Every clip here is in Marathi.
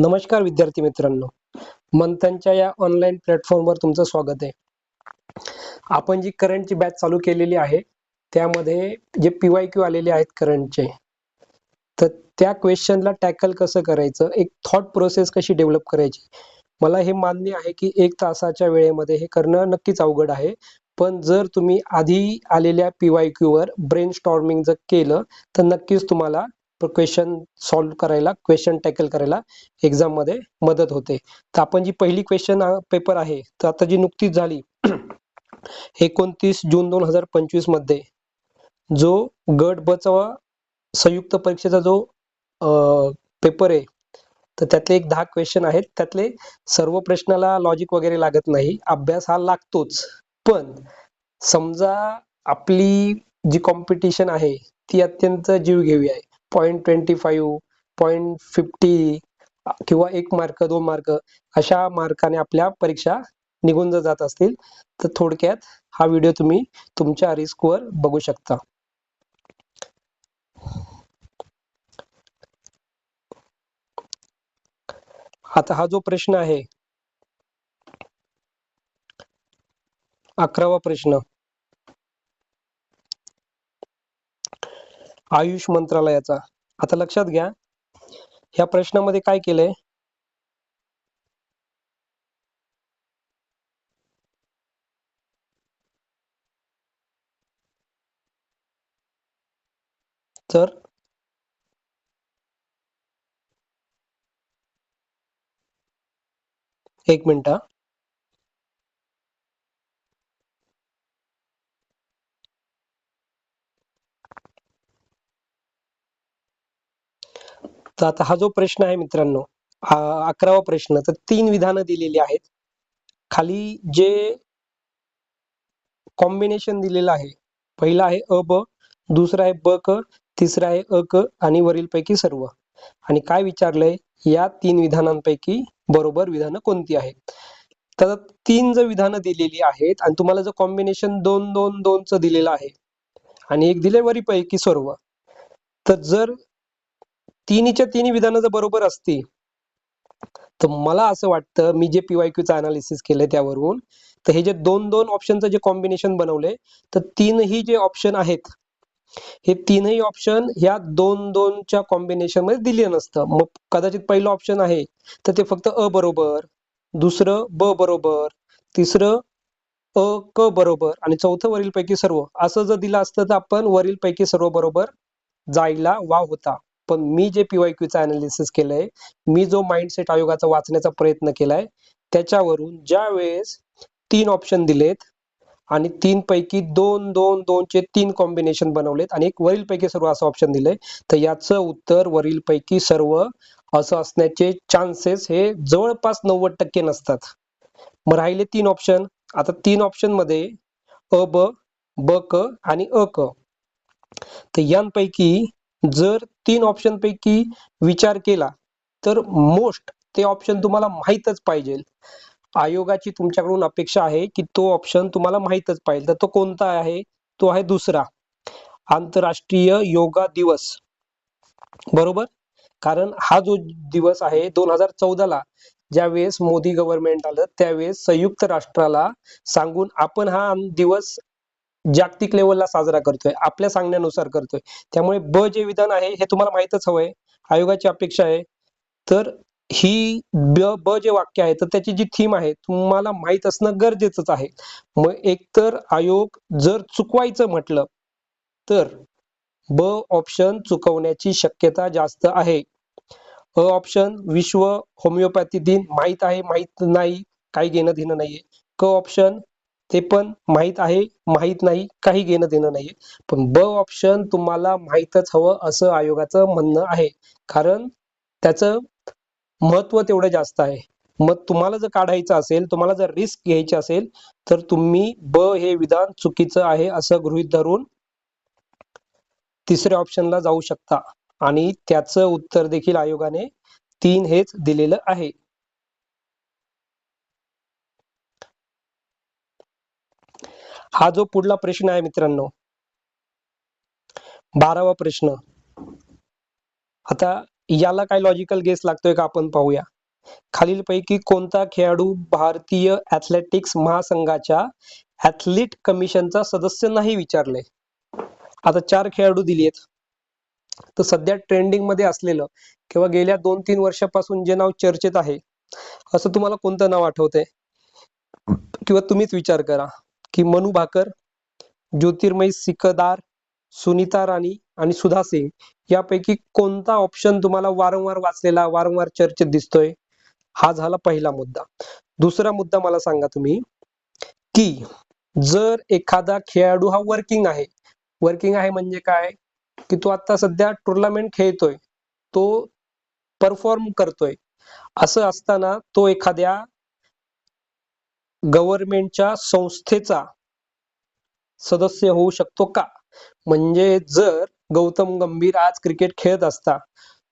नमस्कार विद्यार्थी मित्रांनो. मंथनच्या या ऑनलाईन प्लॅटफॉर्मवर तुमचं स्वागत आहे. आपण जी करंटची बॅच चालू केलेली आहे त्यामध्ये जे पी वाय क्यू आलेले आहेत करंटचे तर त्या क्वेश्चनला टॅकल कसं करायचं? एक थॉट प्रोसेस कशी डेव्हलप करायची? मला हे मान्य आहे की एक तासाच्या वेळेमध्ये हे करणं नक्कीच अवघड आहे पण जर तुम्ही आधी आलेल्या पी वाय क्यूवर ब्रेन स्टॉर्मिंग जर केलं तर नक्कीच तुम्हाला क्वेश्चन सॉल्व्ह करायला क्वेश्चन टॅकल करायला एक्झाममध्ये मदत होते. तर आपण जी पहिली क्वेश्चन पेपर आहे तर आता जी नुकतीच झाली एकोणतीस जून दोन हजार पंचवीसमध्ये जो गट बचवा संयुक्त परीक्षेचा जो पेपर आहे तर त्यातले एक दहा क्वेश्चन आहेत. त्यातले सर्व प्रश्नाला लॉजिक वगैरे लागत नाही. अभ्यास हा लागतोच. पण समजा आपली जी कॉम्पिटिशन आहे ती अत्यंत जीवघेवी आहे. Point twenty five point fifty किंवा एक मार्क दोन मार्क अशा मार्काने आपल्या परीक्षा निघून जर जात असतील तर थोडक्यात हा व्हिडिओ तुम्ही तुमच्या रिस्कवर बघू शकता. आता हा जो प्रश्न आहे अकरावा प्रश्न. आयुष मंत्रालयाचा. आता लक्षात घ्या ह्या प्रश्नामध्ये काय केलंय? तर? एक मिनिट तर आता हा जो प्रश्न आहे मित्रांनो अकरावा प्रश्न तर तीन विधानं दिलेली आहेत. खाली जे कॉम्बिनेशन दिलेलं आहे पहिला आहे अ ब दुसरा आहे ब क तिसरा आहे अ क आणि वरीलपैकी सर्व. आणि काय विचारलंय? या तीन विधानांपैकी बरोबर विधानं कोणती आहेत? तर तीन जर विधानं दिलेली आहेत आणि तुम्हाला जर कॉम्बिनेशन दोन दोन दोनचं दिलेलं आहे आणि एक दिले वरीपैकी सर्व तर जर तिन्हीच्या तिन्ही विधानं जर बरोबर असती तर मला असं वाटतं मी जे पीवायक्यूचं अनालिसिस केलंय त्यावरून तर हे जे दोन दोन ऑप्शनचं जे कॉम्बिनेशन बनवलंय तर तीनही जे ऑप्शन आहेत हे तीनही ऑप्शन ह्या दोन दोनच्या कॉम्बिनेशनमध्ये दिले नसतं. मग कदाचित पहिलं ऑप्शन आहे तर ते फक्त अ बरोबर दुसरं ब बरोबर तिसरं अ क बरोबर आणि चौथं वरील पैकी सर्व. असं जर दिलं असतं तर आपण वरील पैकी सर्व बरोबर जायला वाव होता. पण मी जे पीवाय क्यूचं अनालिसिस केलंय मी जो माइंडसेट आयोगाचा वाचण्याचा प्रयत्न केलाय त्याच्यावरून ज्या वेळेस तीन ऑप्शन दिलेत आणि तीन पैकी दोन दोन दोनचे तीन कॉम्बिनेशन बनवलेत आणि एक वरील पैकी सर्व असं ऑप्शन दिलंय तर याचं उत्तर वरील पैकी सर्व असं असण्याचे चान्सेस हे जवळपास नव्वद टक्के नसतात. मग राहिले तीन ऑप्शन आता तीन ऑप्शनमध्ये अ ब ब क आणि अ क. तर यांपैकी जर तीन ऑप्शन पैकी विचार केला तर मोस्ट ते ऑप्शन तुम्हाला माहीतच पाहिजे. आयोगाची तुमच्याकडून अपेक्षा आहे की तो ऑप्शन तुम्हाला माहीतच पाहिजे. तर तो कोणता आहे? तो आहे दुसरा. आंतरराष्ट्रीय योगा दिवस. बरोबर? कारण हा जो दिवस आहे दोन हजार चौदाला ज्यावेळेस मोदी गव्हर्नमेंट आलं त्यावेळेस संयुक्त राष्ट्राला सांगून आपण हा दिवस जागतिक लेवलला साजरा करतोय आपल्या सांगण्यानुसार करतोय. त्यामुळे ब जे विधान आहे हे तुम्हाला माहितच हवंय आयोगाची अपेक्षा आहे. तर ही ब ब जे वाक्य आहे तर त्याची जी थीम आहे तुम्हाला माहीत असणं गरजेचंच आहे. मग एकतर आयोग जर चुकवायचं म्हटलं तर ब ऑप्शन चुकवण्याची शक्यता जास्त आहे. अ ऑप्शन विश्व होमिओपॅथी दिन माहीत आहे माहीत नाही काही घेणं देणं नाहीये. क ऑप्शन ते पण माहीत आहे माहीत नाही काही घेणं देणं नाहीये. पण ब ऑप्शन तुम्हाला माहीतच हवं असं आयोगाचं म्हणणं आहे. कारण त्याचं महत्त्व तेवढं जास्त आहे. मग तुम्हाला जर काढायचं असेल तुम्हाला जर रिस्क घ्यायची असेल तर तुम्ही ब हे विधान चुकीचं आहे असं गृहित धरून तिसऱ्या ऑप्शनला जाऊ शकता. आणि त्याचं उत्तर देखील आयोगाने तीन हेच दिलेलं आहे. हा जो पुढला प्रश्न आहे मित्रांनो बारावा प्रश्न. आता याला काय लॉजिकल गेस लागतोय का आपण पाहूया. खालीलपैकी कोणता खेळाडू भारतीय ऍथलेटिक्स महासंघाच्या ऍथलीट कमिशनचा सदस्य नाही विचारले? आता चार खेळाडू दिली आहेत तर सध्या ट्रेंडिंगमध्ये असलेलं किंवा गेल्या दोन तीन वर्षापासून जे नाव चर्चेत आहे असं तुम्हाला कोणतं नाव आठवतंय? किंवा तुम्हीच विचार करा. की मनु भाकर ज्योतिर्मयी सिकदार सुनीता राणी आणि सुधा सिंग यापैकी कोणता ऑप्शन तुम्हाला वारंवार वाचलेला वारंवार चर्चेत दिसतोय? हा झाला पहिला मुद्दा. दुसरा मुद्दा मला सांगा तुम्ही की जर एखादा खेळाडू हा वर्किंग आहे वर्किंग आहे म्हणजे काय? की तो आता सध्या टुर्नामेंट खेळतोय तो परफॉर्म करतोय. असं असताना तो एखाद्या गव्हर्नमेंटच्या संस्थेचा सदस्य होऊ शकतो का? म्हणजे जर गौतम गंभीर आज क्रिकेट खेळत असता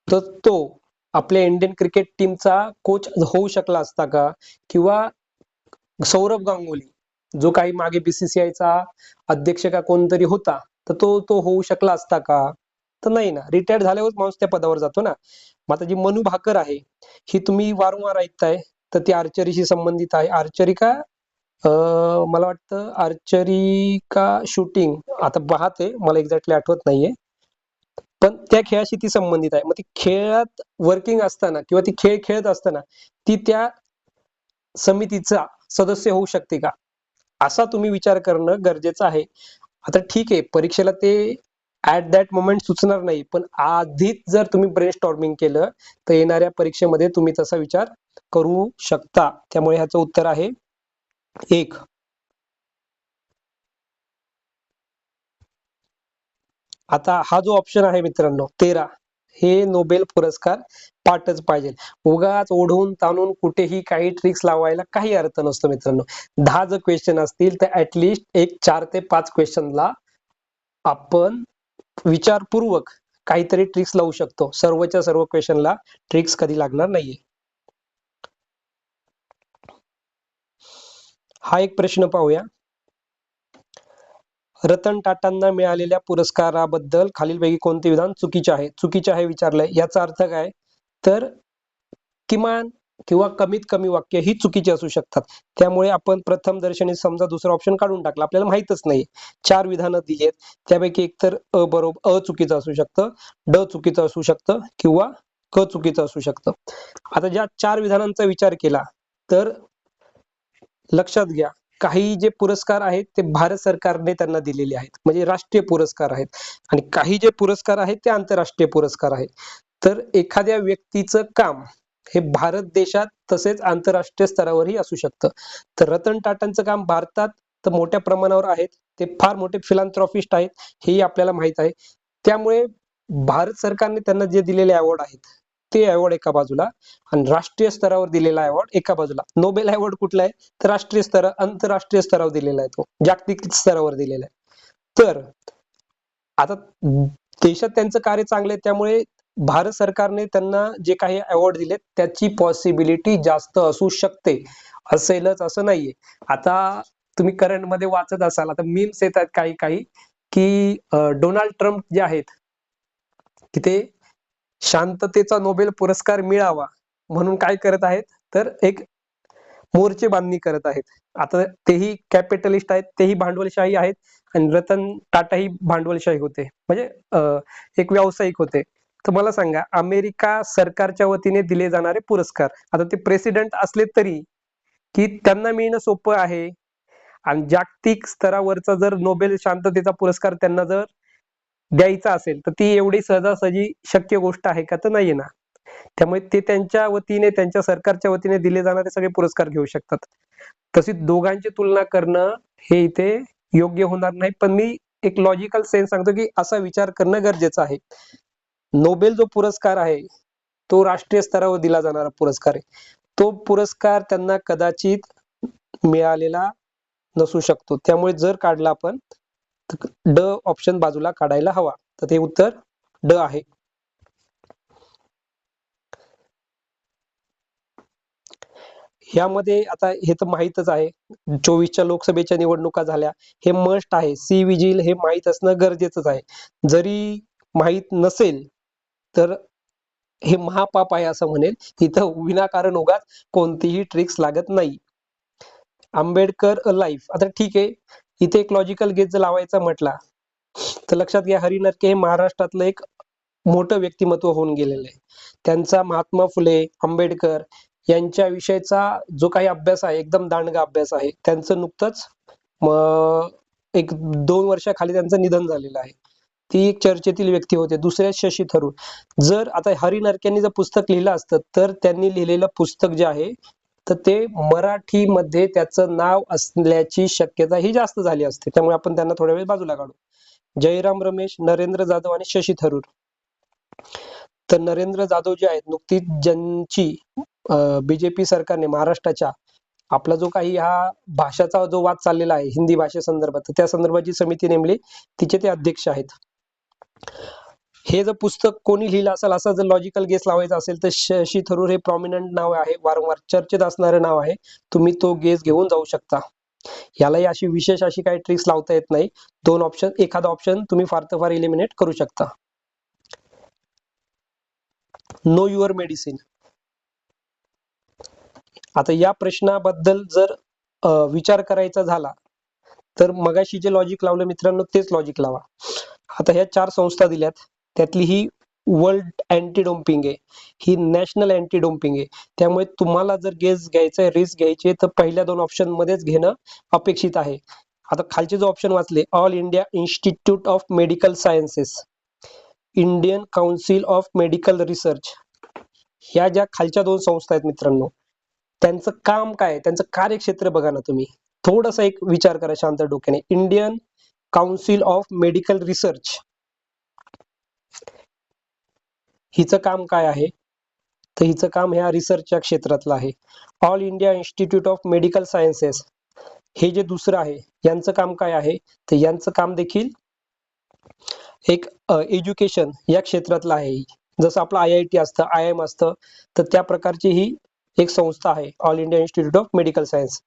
तर तो आपल्या इंडियन क्रिकेट टीमचा कोच होऊ शकला असता का? किंवा सौरभ गांगुली जो काही मागे बीसीसीआयचा अध्यक्ष का कोणतरी होता तर तो तो होऊ शकला असता का? तर नाही ना. रिटायर्ड झाल्यावर माणूस त्या पदावर जातो ना. मग आता जी मनु भाकर आहे ही तुम्ही वारंवार ऐकताय तर ती आर्चरीशी संबंधित आहे. आर्चरी का? मला वाटतं आर्चरी का शूटिंग आता पाहते. मला एक्झॅक्टली आठवत नाहीये. पण त्या खेळाशी ती संबंधित आहे. मग ती खेळात वर्किंग असताना किंवा ती खेळ खेळत असताना ती त्या समितीचा सदस्य होऊ शकते का? असा तुम्ही विचार करणं गरजेचं आहे. आता ठीक आहे. परीक्षेला ते ऍट दॅट मोमेंट सुचणार नाही. पण आधीच जर तुम्ही ब्रेन स्टॉर्मिंग केलं तर येणाऱ्या परीक्षेमध्ये तुम्ही तसा विचार करू शकता. त्यामुळे ह्याचं उत्तर आहे एक. आता हा जो ऑप्शन आहे मित्रांनो तेरा. हे नोबेल पुरस्कार पाठच पाहिजे. उगाच ओढून ताणून कुठेही काही ट्रिक्स लावायला काही अर्थ नसतो मित्रांनो. दहा जर क्वेश्चन असतील तर ऍटलिस्ट एक चार ते पाच क्वेश्चनला आपण विचारपूर्वक काहीतरी ट्रिक्स लावू शकतो. सर्वच्या सर्व क्वेश्चनला ट्रिक्स कधी लागणार नाहीये. हा एक प्रश्न पाहूया. रतन टाटांना मिळालेल्या पुरस्काराबद्दल खालीलपैकी कोणते विधान चुकीचे आहे? चुकीचे आहे विचारलंय. याचा अर्थ काय? तर किमान किंवा कमीत कमी वाक्य ही चुकीची असू शकतात. त्यामुळे आपण प्रथम दर्शनी समजा दुसरा ऑप्शन काढून टाकला. आपल्याला माहितच नाही चार विधानं दिली आहेत त्यापैकी एकतर अ बरोबर अ चुकीचं असू शकतं. ड चुकीचं असू शकतं. किंवा क चुकीचं असू शकतं. आता ज्या चार विधानांचा विचार केला तर लक्षात घ्या. काही जे पुरस्कार आहेत ते भारत सरकारने त्यांना दिलेले आहेत. म्हणजे राष्ट्रीय पुरस्कार आहेत. आणि काही जे पुरस्कार आहेत ते आंतरराष्ट्रीय पुरस्कार आहेत. तर एखाद्या व्यक्तीचं काम हे भारत देशात तसेच आंतरराष्ट्रीय स्तरावरही असू शकतं. तर रतन टाटांचं काम भारतात तर मोठ्या प्रमाणावर आहेत. ते फार मोठे फिलांथ्रॉफिस्ट आहेत. हेही आपल्याला माहीत आहे. त्यामुळे भारत सरकारने त्यांना जे दिलेले अवॉर्ड आहेत ते अवॉर्ड एका बाजूला आणि राष्ट्रीय स्तरावर दिलेला अवॉर्ड एका बाजूला. नोबेल अवॉर्ड कुठला आहे? तर राष्ट्रीय स्तर आंतरराष्ट्रीय स्तरावर दिलेला आहे तो. जागतिक स्तरावर दिलेला आहे. तर आता देशात त्यांचं कार्य चांगलं आहे. त्यामुळे भारत सरकारने त्यांना जे काही अवॉर्ड दिले त्याची पॉसिबिलिटी जास्त असू शकते. असेलच असं नाहीये. आता तुम्ही करंटमध्ये वाचत असाल आता मीम्स येतात काही काही की डोनाल्ड ट्रम्प जे आहेत की ते शांततेचा नोबेल पुरस्कार मिळावा म्हणून काय करत आहेत तर एक मोर्चे बांधणी करत आहेत. आता तेही कॅपिटलिस्ट आहेत तेही भांडवलशाही आहेत आणि रतन टाटाही भांडवलशाही होते. म्हणजे एक व्यावसायिक होते. तर मला सांगा अमेरिका सरकारच्या वतीने दिले जाणारे पुरस्कार. आता ते प्रेसिडेंट असले तरी की त्यांना मिळणं सोपं आहे. आणि जागतिक स्तरावरचा जर नोबेल शांततेचा पुरस्कार त्यांना जर द्यायचा असेल तर ती एवढी सहजासहजी शक्य गोष्ट आहे का तर नाहीये ना. त्यामुळे ते त्यांच्या वतीने त्यांच्या सरकारच्या वतीने दिले जाणारे सगळे पुरस्कार घेऊ शकतात. तशी दोघांची तुलना करणं हे इथे योग्य होणार नाही पण मी एक लॉजिकल सेन्स सांगतो की असा विचार करणं गरजेचं आहे. नोबेल जो पुरस्कार आहे तो राष्ट्रीय स्तरावर दिला जाणारा पुरस्कार आहे. तो पुरस्कार त्यांना कदाचित मिळालेला नसू शकतो. त्यामुळे जर काढला आपण ड ऑप्शन बाजूला काढायला हवा. तर ते उत्तर ड आहे. यामध्ये आता हे तर माहीतच आहे. चोवीसच्या लोकसभेच्या निवडणुका झाल्या. हे मस्ट आहे. सी विजिल हे माहीत असणं गरजेचंच आहे. जरी माहीत नसेल तर हे महापाप आहे असं म्हणेल. इथं विनाकारण उगाच कोणतीही ट्रिक्स लागत नाही. आंबेडकर लाईफ आता ठीक आहे. इथे एक लॉजिकल गेज जर लावायचा म्हटला तर लक्षात घ्या हरी नरके हे महाराष्ट्रातलं एक मोठं व्यक्तिमत्व होऊन गेलेलं आहे. त्यांचा महात्मा फुले आंबेडकर यांच्या विषयीचा जो काही अभ्यास आहे एकदम दांडगा अभ्यास आहे त्यांचं नुकतंच एक दोन वर्षाखाली त्यांचं निधन झालेलं आहे. ती एक चर्चेतील व्यक्ती होते दुसऱ्या शशी थरूर. जर आता हरी नरक्यांनी जर पुस्तक लिहिलं असतं तर त्यांनी लिहिलेलं पुस्तक जे आहे तर ते मराठीमध्ये त्याचं नाव असल्याची शक्यता ही जास्त झाली असते. त्यामुळे आपण त्यांना थोड्या वेळ बाजूला काढू. जयराम रमेश नरेंद्र जाधव आणि शशी थरूर. तर नरेंद्र जाधव जे आहेत नुकतीच ज्यांची बीजेपी सरकारने महाराष्ट्राच्या आपला जो काही हा भाषाचा जो वाद चाललेला आहे हिंदी भाषेसंदर्भात तर त्या संदर्भाची समिती नेमली तिचे ते अध्यक्ष आहेत. हे जर पुस्तक कोणी लिहिलं असेल असं जर लॉजिकल गेस लावायचा असेल तर शशी थरूर हे प्रॉमिनंट नाव आहे वारंवार चर्चेत असणारं नाव आहे. तुम्ही तो गेस घेऊन जाऊ शकता. यालाही अशी विशेष अशी काही ट्रिक्स लावता येत नाही. दोन ऑप्शन एखादा ऑप्शन तुम्ही फार तर फार इलिमिनेट करू शकता. नो युअर मेडिसिन आता या प्रश्नाबद्दल जर विचार करायचा झाला तर मगाशी जे लॉजिक लावलं मित्रांनो तेच लॉजिक लावा. आता ह्या चार संस्था दिल्यात त्यातली ही वर्ल्ड अँटी डोम्पिंग आहे ही नॅशनल अँटी डोम्पिंग आहे. त्यामुळे तुम्हाला जर गेस घ्यायचा आहे रिस्क घ्यायची आहे, तर पहिल्या दोन ऑप्शन मध्येच घेणं अपेक्षित आहे. आता खालचे जो ऑप्शन वाचले all India institute of medical sciences Indian council of medical research ह्या ज्या खालच्या दोन संस्था आहेत मित्रांनो त्यांचं काम काय त्यांचं कार्यक्षेत्र बघा ना तुम्ही. थोडासा एक विचार करा शांत डोक्याने. Indian council of medical research हिचं काम काय आहे? तर हिचं काम ह्या रिसर्चच्या क्षेत्रातलं आहे. All India institute of medical sciences हे जे दुसरं आहे यांचं काम काय आहे? तर यांचं काम देखील एक एज्युकेशन या क्षेत्रातलं आहे. जसं आपलं आय आय टी असतं आय एम असतं तर त्या प्रकारची ही एक संस्था आहे all India institute of medical science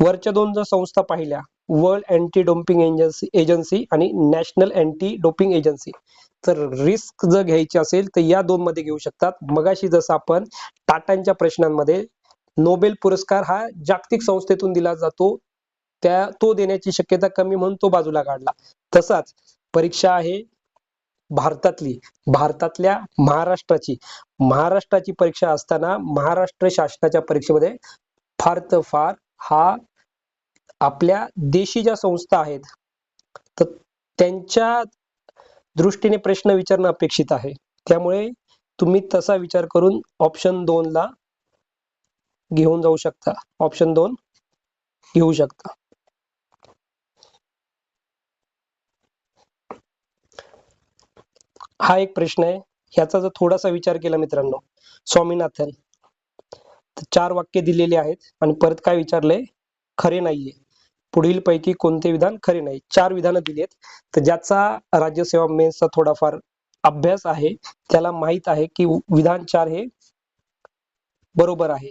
वरच्या दोन जर संस्था पाहिल्या world anti doping agency agency आणि नॅशनल अँटी डोपिंग एजन्सी तर रिस्क जर घ्यायची असेल तर या दोन मध्ये घेऊ शकतात. मगाशी जसं आपण टाटांच्या प्रश्नांमध्ये नोबेल पुरस्कार हा जागतिक संस्थेतून दिला जातो. त्या तो देण्याची शक्यता कमी म्हणून तो बाजूला काढला. तसाच परीक्षा आहे भारतातली. भारतातल्या महाराष्ट्राची. महाराष्ट्राची परीक्षा असताना महाराष्ट्र शासनाच्या परीक्षेमध्ये फार तर फार हा आपल्या देशी ज्या संस्था आहेत तर त्यांच्या दृष्टीने प्रश्न विचारणं अपेक्षित आहे. त्यामुळे तुम्ही तसा विचार करून ऑप्शन दोन ला घेऊन जाऊ शकता. ऑप्शन दोन घेऊ शकता. हा एक प्रश्न आहे. ह्याचा जर थोडासा विचार केला मित्रांनो स्वामीनाथन चार वाक्य दिलेली आहेत आणि परत काय विचारलंय? खरे नाहीये. पुढील पैकी कोणते विधान खरे नाही? चार विधानं दिली आहेत. तर ज्याचा राज्यसेवा मेन्सचा थोडाफार अभ्यास आहे त्याला माहीत आहे की विधान चार हे बरोबर आहे.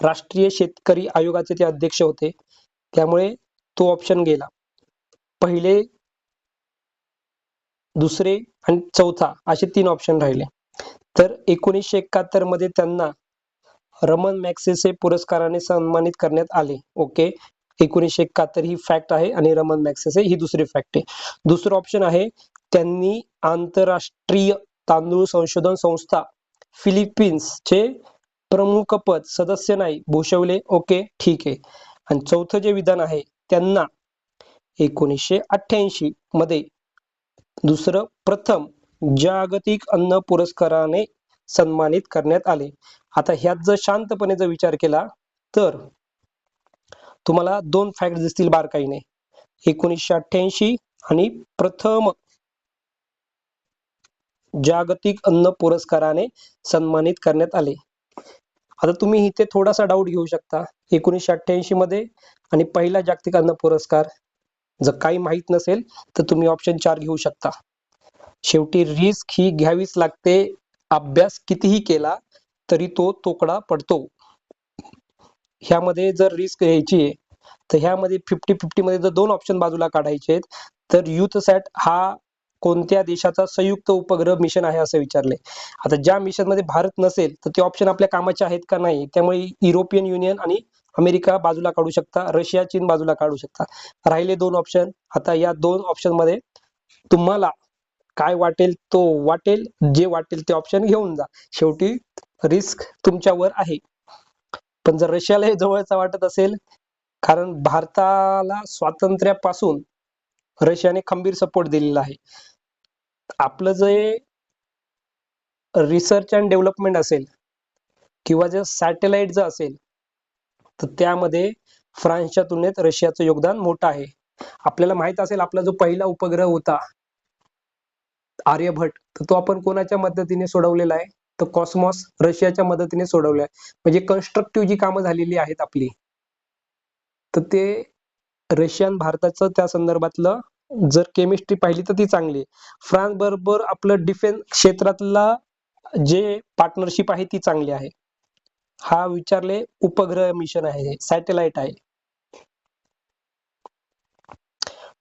राष्ट्रीय शेतकरी आयोगाचे ते अध्यक्ष होते. त्यामुळे तो ऑप्शन गेला. पहिले दुसरे आणि चौथा असे तीन ऑप्शन राहिले. तर एकोणीसशे एकाहत्तरमध्ये त्यांना रमन मॅक्सेसे पुरस्काराने सन्मानित करण्यात आले. ओके? एकोणीसशे एकाहत्तर ही फॅक्ट आहे आणि रमन मॅक्सेसे ही दुसरी फॅक्ट आहे. दुसरं ऑप्शन आहे त्यांनी आंतरराष्ट्रीय तांदूळ संशोधन संस्था फिलिपिन्सचे प्रमुख पद सदस्य नाही भूषवले. ओके ठीक आहे. आणि चौथं जे विधान आहे त्यांना एकोणीसशे अठ्ठ्याऐंशी मध्ये दुसरं प्रथम जागतिक अन्न पुरस्काराने सन्मानित करण्यात आले. आता ह्यात जर शांतपणे जर विचार केला तर तुम्हाला दोन फॅक्ट दिसतील बारकाईने. एकोणीसशे अठ्ठ्याऐंशी आणि प्रथम जागतिक अन्न पुरस्काराने सन्मानित करण्यात आले. आता तुम्ही इथे थोडासा डाऊट घेऊ शकता. एकोणीसशे अठ्ठ्याऐंशी मध्ये आणि पहिला जागतिक अन्न पुरस्कार जर काही माहीत नसेल तर तुम्ही ऑप्शन चार घेऊ शकता. शेवटी रिस्क ही घ्यावीच लागते. अभ्यास कितीही केला तरी तो तोकडा पडतो. ह्यामध्ये जर रिस्क घ्यायची आहे तर ह्यामध्ये फिफ्टी फिफ्टी मध्ये जर दोन ऑप्शन बाजूला काढायचे आहेत तर युथ सॅट हा कोणत्या देशाचा संयुक्त उपग्रह मिशन आहे असं विचारले आता ज्या मिशनमध्ये भारत नसेल तर ते ऑप्शन आपल्या कामाचे आहेत का नाही त्यामुळे युरोपियन युनियन आणि अमेरिका बाजूला काढू शकता रशिया चीन बाजूला काढू शकता. राहिले दोन ऑप्शन आता या दोन ऑप्शनमध्ये तुम्हाला काय वाटेल तो वाटेल जे वाटेल ते ऑप्शन घेऊन जा. शेवटी रिस्क तुमच्यावर आहे. पण जर रशियाला हे जवळचा वाटत असेल कारण भारताला स्वातंत्र्यापासून रशियाने खंबीर सपोर्ट दिलेला आहे. आपलं जे रिसर्च अँड डेव्हलपमेंट असेल किंवा जे सॅटेलाइट जर असेल तर त्यामध्ये फ्रान्सच्या तुलनेत रशियाचं योगदान मोठं आहे. आपल्याला माहीत असेल आपला जो पहिला उपग्रह होता आर्यभट तर तो आपण कोणाच्या मदतीने सोडवलेला आहे? तर कॉस्मॉस रशियाच्या मदतीने सोडवलाय. म्हणजे कन्स्ट्रक्टिव्ह जी कामं झालेली आहेत आपली तर ते रशियन भारताचं त्या संदर्भातलं जर केमिस्ट्री पाहिली तर ती चांगली आहे. फ्रान्स बरोबर आपलं डिफेन्स क्षेत्रातला जे पार्टनरशिप आहे ती चांगली आहे. हा विचारले उपग्रह मिशन आहे सॅटेलाइट आहे.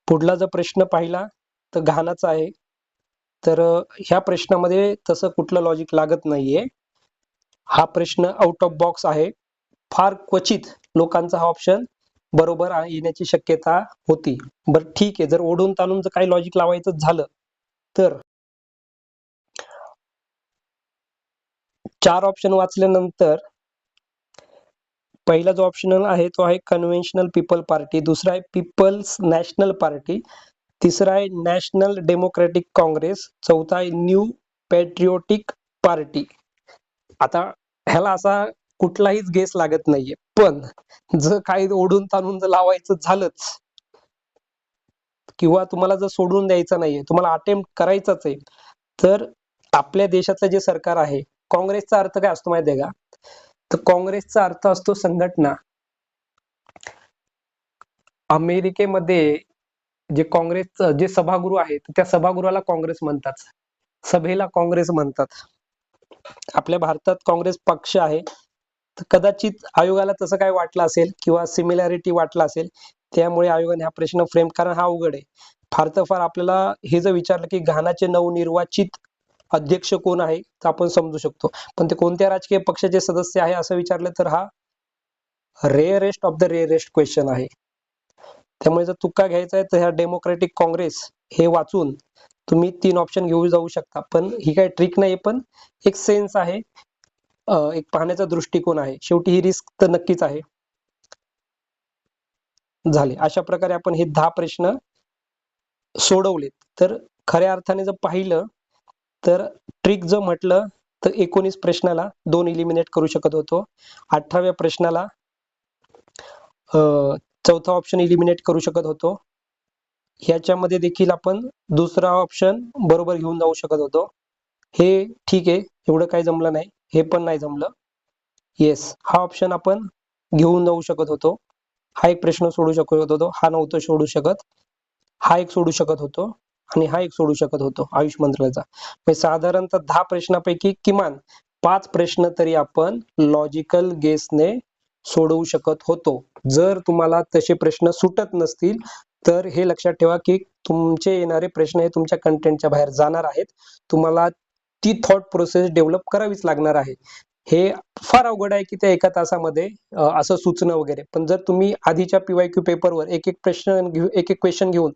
पुढला जर प्रश्न पाहिला तर घानाचा आहे. तर ह्या प्रश्नामध्ये तसं कुठलं लॉजिक लागत नाहीये. हा प्रश्न आउट ऑफ बॉक्स आहे. फार क्वचित लोकांचा हा ऑप्शन बरोबर येण्याची शक्यता होती. बरं ठीक आहे. जर ओढून तालून जर काही लॉजिक लावायचं झालं तर? चार ऑप्शन वाचल्यानंतर पहिला जो ऑप्शनल आहे तो आहे कन्व्हेन्शनल पीपल पार्टी दुसरा आहे पीपल्स नॅशनल पार्टी तिसरा आहे नॅशनल डेमोक्रेटिक काँग्रेस चौथा आहे न्यू पॅट्रियोटिक पार्टी. आता ह्याला असा कुठलाहीच गेस लागत नाहीये. पण जर काही ओढून ताणून जर लावायचं झालंच किंवा तुम्हाला जर सोडून द्यायचं नाहीये तुम्हाला अटेम्प्ट करायचंच आहे तर आपल्या देशाचं जे सरकार आहे काँग्रेसचा अर्थ काय असतो माहिती आहे का? तर काँग्रेसचा अर्थ असतो संघटना. अमेरिकेमध्ये जे काँग्रेस जे सभागृह आहेत त्या सभागृहाला काँग्रेस म्हणतात. सभेला काँग्रेस म्हणतात. आपल्या भारतात काँग्रेस पक्ष आहे. तर कदाचित आयोगाला तसं काय वाटलं असेल किंवा सिमिलॅरिटी वाटलं असेल त्यामुळे आयोगाने हा प्रश्न फ्रेम कारण हा अवघड आहे. फार तर फार आपल्याला हे जर विचारलं की घानाचे नवनिर्वाचित अध्यक्ष कोण आहे तर आपण समजू शकतो. पण ते कोणत्या राजकीय पक्षाचे सदस्य आहे असं विचारलं तर हा rarest of the rarest question आहे. त्यामुळे जर तुका घ्यायचा आहे तर ह्या डेमोक्रेटिक काँग्रेस हे वाचून तुम्ही तीन ऑप्शन घेऊ जाऊ शकता. पण ही काही ट्रिक नाही पण एक सेन्स आहे. एक पाहण्याचा दृष्टिकोन आहे. शेवटी ही रिस्क तर नक्कीच आहे. झाले. अशा प्रकारे आपण हे दहा प्रश्न सोडवलेत. तर खऱ्या अर्थाने जर पाहिलं तर ट्रिक जर म्हटलं तर एकोणीस प्रश्नाला दोन इलिमिनेट करू शकत होतो. अठराव्या प्रश्नाला चौथा ऑप्शन इलिमिनेट करू शकत होतो. ह्याच्यामध्ये देखील आपण दुसरा ऑप्शन बरोबर घेऊन जाऊ शकत होतो. हे ठीक आहे एवढं काही जमलं नाही हे पण नाही जमलं. येस हा ऑप्शन आपण घेऊन जाऊ शकत होतो. हा एक प्रश्न सोडू शकत होतो हा नव्हतं सोडू शकत. हा एक सोडू शकत होतो आणि हा एक सोडू शकत होतो आयुष मंत्रालयाचा म्हणजे साधारणतः दहा प्रश्नापैकी किमान पाच प्रश्न तरी आपण लॉजिकल गेसने सोडवू शकत होतो. जर तुम्हाला तसे प्रश्न सुटत नसतील तर हे लक्षात ठेवा की तुमचे येणारे प्रश्न हे तुमच्या कंटेंटच्या बाहेर जाणार आहेत. तुम्हाला ती थॉट प्रोसेस डेव्हलप करावीच लागणार आहे. हे फार अवघड आहे की त्या एका तासामध्ये असं सुचणं वगैरे. पण जर तुम्ही आधीच्या पीवाय क्यू पेपरवर एक एक प्रश्न घेऊ एक एक क्वेश्चन घेऊन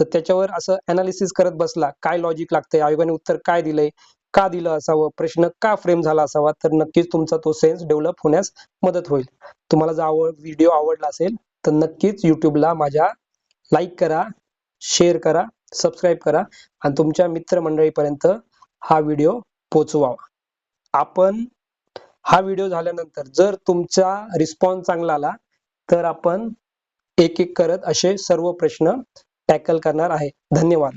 तर त्याच्यावर असं अनालिसिस करत बसला काय लॉजिक लागतंय आयोगाने उत्तर काय दिलंय का दिलं असावं? प्रश्न का फ्रेम झाला असावा? तर नक्कीच तुमचा तो सेन्स डेव्हलप होण्यास मदत होईल. तुम्हाला जर आवड व्हिडिओ आवडला असेल तर नक्कीच युट्यूबला माझ्या लाईक करा शेअर करा सबस्क्राईब करा आणि तुमच्या मित्रमंडळीपर्यंत हा व्हिडिओ पोचवावा आपण हा व्हिडिओ झाल्यानंतर जर तुमचा रिस्पॉन्स चांगला आला तर आपण एक एक करत असे सर्व प्रश्न टॅकल करणार आहे. धन्यवाद.